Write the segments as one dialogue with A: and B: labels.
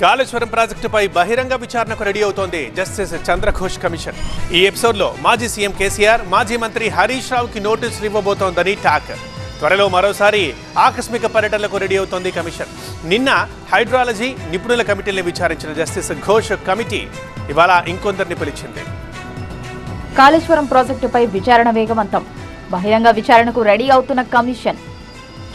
A: కాళేశ్వరం ప్రాజెక్టుపై బహిరంగ విచారణకు రెడీ అవుతోంది జస్టిస్ చంద్రఘోష్ కమిషన్. ఈ ఎపిసోడ్లో మాజీ సీఎం కేసీఆర్ మాజీ మంత్రి హరీష్ రావుకి నోటీసులు ఇవ్వబోతోందని టాక్. త్వరలో మరోసారి ఆకస్మిక పర్యటనలకు రెడీ అవుతోంది కమిషన్. నిన్న హైడ్రాలజీ నిపుణుల కమిటీని విచారించిన జస్టిస్ ఘోష్ కమిటీ ఇవాళ ఇంకొందరిని పిలిచింది.
B: కాళేశ్వరం ప్రాజెక్టుపై విచారణ వేగవంతం. బహిరంగ విచారణకు రెడీ అవుతున్న కమిషన్.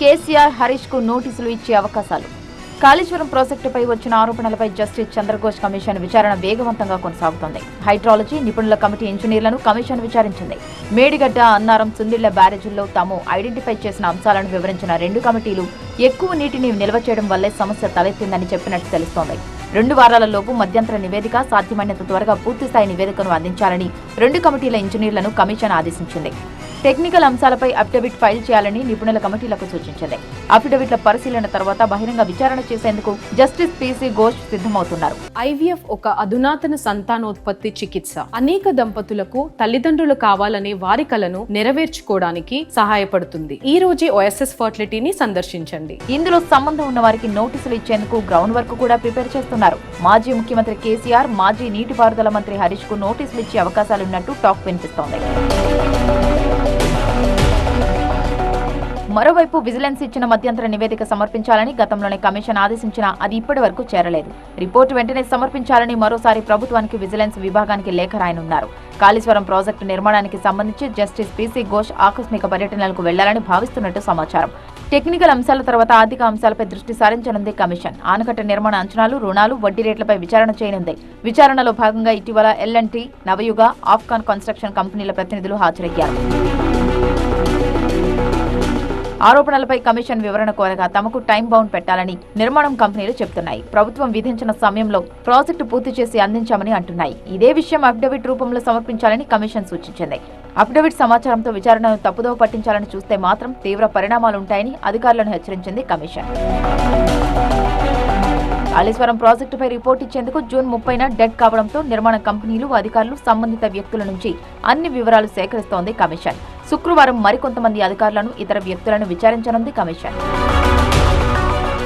B: కేసీఆర్ హరీష్కు నోటీసులు ఇచ్చే అవకాశాలు. కాళేశ్వరం ప్రాజెక్టుపై వచ్చిన ఆరోపణలపై జస్టిస్ చంద్రఘోష్ కమిషన్ విచారణ వేగవంతంగా కొనసాగుతోంది. హైడ్రాలజీ నిపుణుల కమిటీ ఇంజనీర్లను కమిషన్ విచారించింది. మేడిగడ్డ అన్నారం సుందిళ్ళ బ్యారేజీల్లో తాము ఐడెంటిఫై చేసిన అంశాలను వివరించిన రెండు కమిటీలు ఎక్కువ నీటిని నిల్వ చేయడం వల్లే సమస్య తలెత్తిందని చెప్పినట్టు తెలుస్తోంది. రెండు వారాలలోపు మధ్యంతర నివేదిక సాధ్యమైనంత త్వరగా పూర్తిస్థాయి నివేదికను అందించాలని రెండు కమిటీల ఇంజనీర్లను కమిషన్ ఆదేశించింది. టెక్నికల్ అంశాలపై అఫిడవిట్ ఫైల్ చేయాలని నిపుణుల కమిటీలకు సూచించింది. అఫిడవిట్ల పరిశీలన తర్వాత బహిరంగ విచారణ చేసేందుకు జస్టిస్ పీసీ ఘోష్ సిద్ధమవుతున్నారు.
C: ఐవీఎఫ్ ఒక అధునాతన సంతానోత్పత్తి చికిత్స. అనేక దంపతులకు తల్లిదండ్రులు కావాలనే వారి కలను నెరవేర్చుకోవడానికి సహాయపడుతుంది. ఈ రోజే ఓఎస్ఎస్ ఫర్టిలిటీని సందర్శించండి.
B: ఇందులో సంబంధం ఉన్న వారికి నోటీసులు ఇచ్చేందుకు గ్రౌండ్ వర్క్ కూడా ప్రిపేర్ చేస్తున్నారు. మాజీ ముఖ్యమంత్రి కేసీఆర్ మాజీ నీటిపారుదల మంత్రి హరీష్కు నోటీసులు ఇచ్చే అవకాశాలున్నట్టు టాక్ వినిపిస్తోంది. మరోవైపు విజిలెన్స్ ఇచ్చిన మధ్యంతర నివేదిక సమర్పించాలని గతంలోనే కమిషన్ ఆదేశించినా అది ఇప్పటి వరకు చేరలేదు. రిపోర్టు వెంటనే సమర్పించాలని మరోసారి ప్రభుత్వానికి విజిలెన్స్ విభాగానికి లేఖ రాయనున్నారు. కాళేశ్వరం ప్రాజెక్టు నిర్మాణానికి సంబంధించి జస్టిస్ పీసీ ఘోష్ ఆకస్మిక పర్యటనలకు వెళ్ళాలని భావిస్తున్నట్టు సమాచారం. టెక్నికల్ అంశాల తర్వాత ఆర్థిక అంశాలపై దృష్టి సారించనుంది కమిషన్. ఆనకట్ట నిర్మాణ అంచనాలు రుణాలు వడ్డీ రేట్లపై విచారణ చేయనుంది. విచారణలో భాగంగా ఇటీవల ఎల్ఎన్టీ నవయుగ ఆఫ్ఘాన్ కన్స్ట్రక్షన్ కంపెనీల ప్రతినిధులు హాజరయ్యారు. ఆరోపణలపై కమిషన్ వివరణ కోరగా తమకు టైం బౌండ్ పెట్టాలని నిర్మాణం కంపెనీలు చెబుతున్నాయి. ప్రభుత్వం విధించిన సమయంలో ప్రాజెక్టు పూర్తి చేసి అందించామని అంటున్నాయి. ఇదే విషయం అఫిడవిట్ రూపంలో సమర్పించాలని కమిషన్ సూచించింది. అఫిడవిట్ సమాచారంతో విచారణను తప్పుదోవ పట్టించాలని చూస్తే మాత్రం తీవ్ర పరిణామాలుంటాయని అధికారులను హెచ్చరించింది కమిషన్. కాళేశ్వరం ప్రాజెక్టుపై రిపోర్ట్ ఇచ్చేందుకు జూన్ ముప్పైన డెడ్ కావడంతో నిర్మాణ కంపెనీలు అధికారులు సంబంధిత వ్యక్తుల నుంచి అన్ని వివరాలు సేకరిస్తోంది కమిషన్. శుక్రవారం మరికొంతమంది అధికారులను ఇతర వ్యక్తులను విచారించనుంది కమిషన్